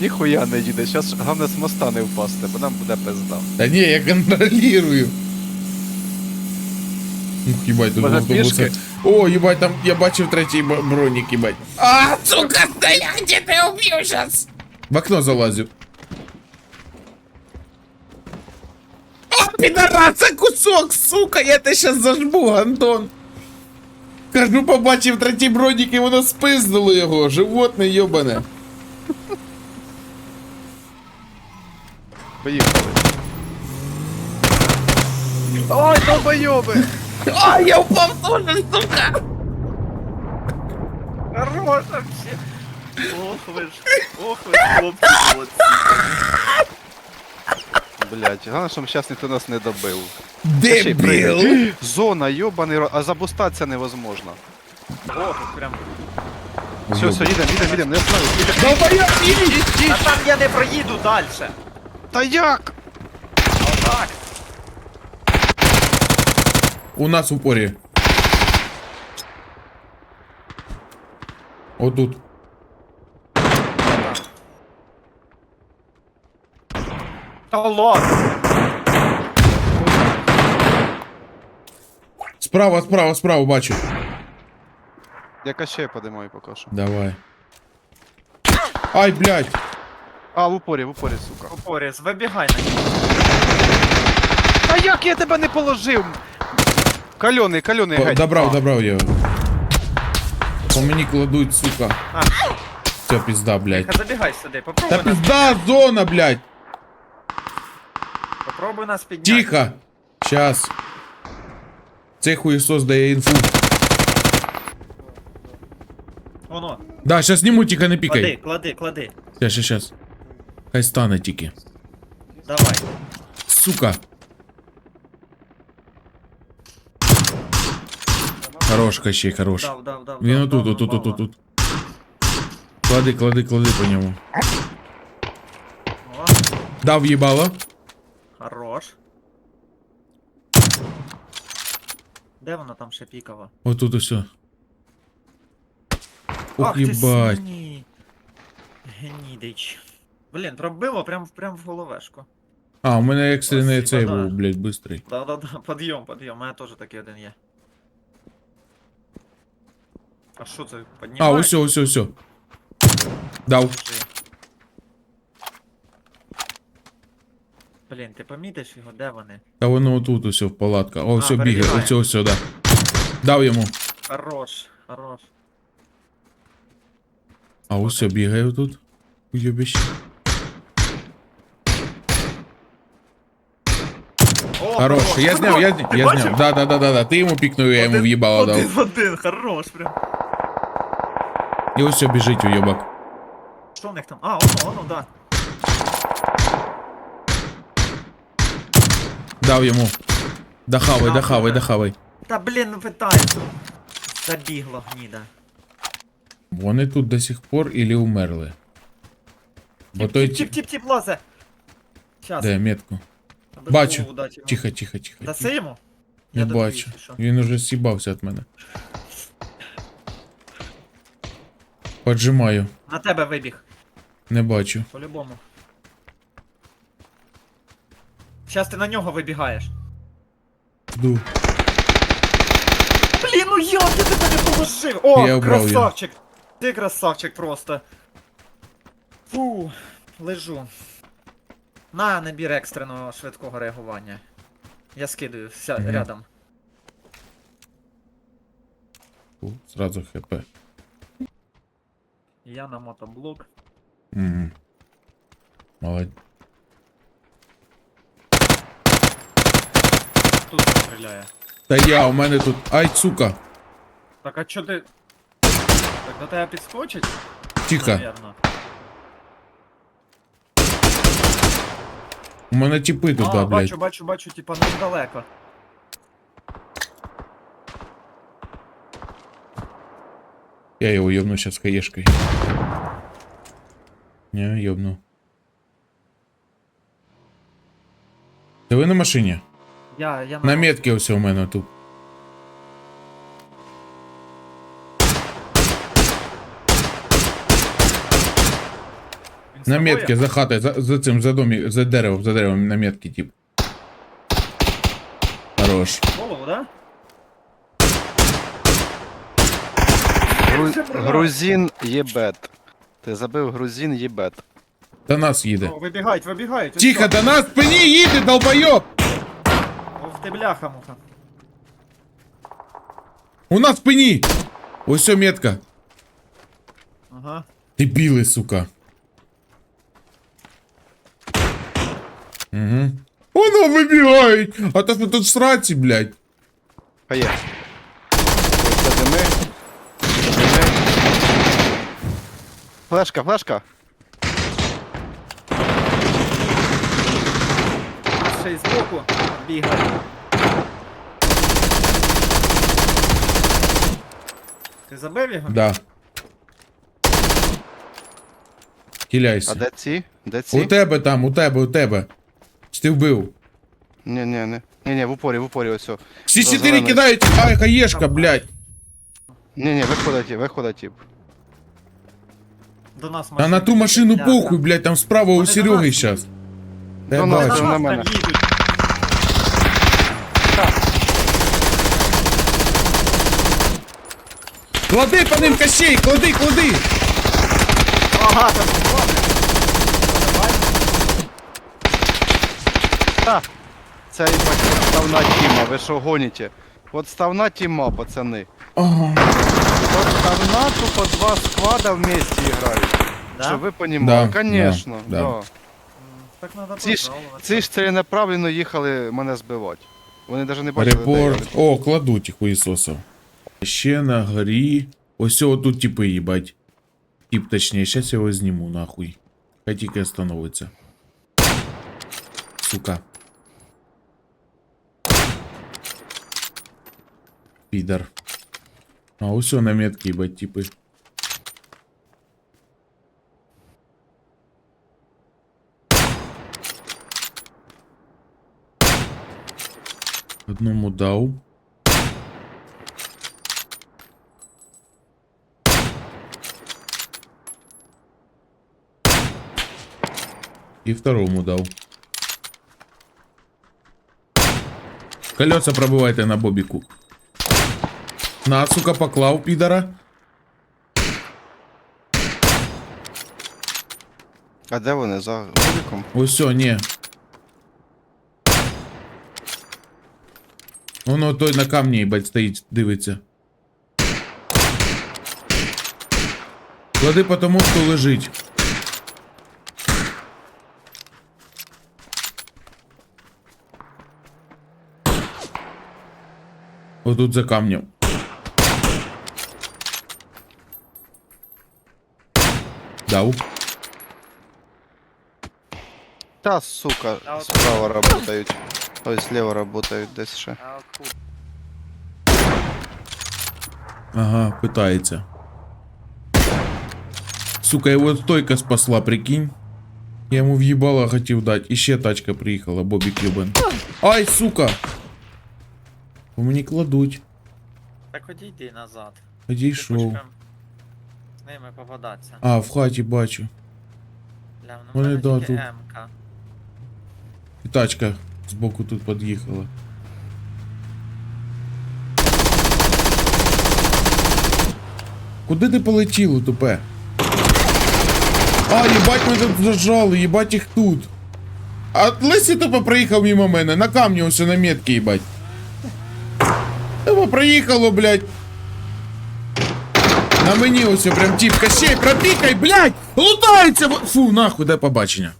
ніхуя не їде. Щас головне з моста не впасти, бо нам буде пизда. Та ні, я контролюю. Ух, їбать, тут Може? О, їбать, там я бачив третій б- бронік, їбать. А, сука, стоять, я тебе уб'ю сейчас. В окно залазю. О, підараса, кусок, сука, я тебе щас зажму, Антон. Кажу, побачив третій бронік і воно спизнуло його, животне йобане. Поїхали. Ой, долбойоби! А, я упав тоже, сука. Хорош вообще! Ох ви ж, ох ви ж, хлопці, молодці. Блять, головне, щоб зараз ніхто нас не добив. Та ще й Дебіл. пригай. Зона, йобаний, ро- а забустатися невозможно. О, тут прям. Все, все, їдемо, їдемо, їдемо, не остановись. Долбоёб, їдь. А там я не проїду далі. Та як? Отак. У нас в упорі. Отут. Та ладно. Справа, справа, справа, бачу. Я кащей подимаю поки що. Давай. Ай, блядь. А, в упорі, в упорі, сука. Поріз, вибігай на нього. Та як я тебе не положив? Кальоний, кальоний, геть. Добрав, добрав його. По мені кладуть, сука. А, Все, пізда, блядь. Тихо, забігай сюди, попробуй Та нас, пізда, зона, блядь. попробуй нас підняти. Тихо. Щас. Цей хуєсос дає інфу. Воно, Да, щас зніму, тихо, не клади, пікай. клади, клади. Щас, щас, щас. Хай стане тільки. Давай. Сука. Хорош, Кащей, хорош. Дав, дав, дав. Він дав, отут, дав, отут, дав, отут, дав. отут. Клади, клади, клади по ньому. О, Дав їбало. хорош. Де вона там ще пікала? Отут усе. Ох, Ах ти їбать. свині. Гнідич. Блін, пробило прям, прям в головешку. А, у мене екстрений цей да. був, блядь, бистрий. Да-да-да, подйом, подйом, у мене теж такий один є. А що це, А, піднімаєш? усе, усе, усе. Дав. Чи- Блін, ти помітиш його, де вони? Та воно отут усе в палатка. О, все бігає, перебігає. оце, ось сюди. Дав йому. Хорош, хорош. А ось бігає тут. Уйобище. Хорош, я зняв, я я зняв. Да, да, да, да, да. Ти йому пікнув, я йому в'їбало Один дав. в один, хорош прям. І ось біжить уйобак. Що в них там? А, воно, воно, да. Дав йому. Дахавай, дахавай, да. дахавай. Та блін, ну питається. Забігло гніда. Вони тут до сих пор ілі умерли. Бо той... Тіп, тіп, тіп, тіп, лазе. Щас. Де, метку? Без Бачу. голову дати йому. Тихо, тихо, тихо. Даси йому? Не додаю, бачу. що. Він уже сібався від мене. Поджимаю. На тебе вибіг, Не бачу. по-любому. Щас ти на нього вибігаєш. Жду. Блін, ну як я тебе не положив? О, Я обрав його. красавчик! Ти красавчик просто. Фу, лежу. На набір екстреного швидкого реагування. Я скидаю вся Мгм. рядом. Фу, Сразу хп. Я на мотоблок. Угу. Молодь. Тут стріляє. Та я, у мене тут. Ай, сука! Так, а чо ти. Так до тебе підскочить? Тихо. Навірно. У мене тіпи туди, а, блядь. бачу, бачу, бачу, типа недалеко. Я його йобну сейчас хаєшкой. Не, йобну. Та ви на машині? Я, я На метці ось у мене тут. На метки, за хатою, за, за цим, за домі, за деревом, за деревом на метки, тип. Хорош. Голову, да? Гру... Грузин єбет. Ти забив грузин єбет. До нас їде. О, вибігають, вибігають. Тихо, до нас спині їде, долбойоб! Ох ти бляха, муха. У нас спині! Ось все метка. Ага. Дебіли, сука. Угу. Воно вибігають! А то що тут сраці, блядь. А це дими. Дими. Флешка, флешка. Ще й збоку бігає. Ти забив його? Да. Хиляйся. А де ці? Де У тебе там, у тебе, у тебе. Чи ти вбив? Ні, ні, ні. Ні, ні, в упорі, в упорі, ось. Всі чотири кидають, ай, хаєшка, блядь. Ні, ні, виходить, виходить, тип. До нас Та на ту машину Бляха. похуй, блядь, там справа у Вони до Сереги нас. Я До нас, бачу. на там мене. їдуть. Клади по ним кощей, клади, клади! Ага, там Та! Це ставна тіма, ви що гоніте? От ставна тіма, пацани. Ага. От ставна тупо два склада вместе грають. Да? Щоб ви понімали, Да, конечно, да, да. да. Так надо Ці ж, прикалуватися. ці ж ціленаправленно їхали мене збивати. Вони навіть не бачили, де я. Репорт. О, кладуть їх хуїсосов. Ще на горі. Ось отут типи, їбать. Тип точніше, щас я його зніму нахуй. Хай тільки остановиться. Сука. Підар. А ось на метки, їбать, типи. Одному дав. И второму дал. Колеса пробивайте на бобіку. На, сука, поклав, підара. А де вони? За вуликом? Ось все, ні. Воно той на камні, їбать, стоїть, дивиться. Клади по тому, хто лежить. Отут за камнем. Дав. Та, сука, А от- справа работають. Ой, слева работають десь ще. А, ку- Ага, пытается. Сука, его стойка спасла, прикинь. Я ему въебало хотів дать. Іще тачка приїхала, Бобі Клюбен. Ай, сука! По мені кладуть. Так одійди назад. Одійшов. Типочкам З Ними попадаться. А, в хаті бачу. Бля, ну Вони, в мене да, тільки тут. М-ка. І тачка збоку тут під'їхала. Куди ти полетіло, тупе? А, їбать, ми тут зажали, їбать їх тут. А Лесі тупо проїхав мимо мене, на камні ось на метки, їбать. Тупо проїхало, блядь. На мені ось прям тіпка ще й пропікай, блядь! Лутається! Фу, нахуй, дай побачення.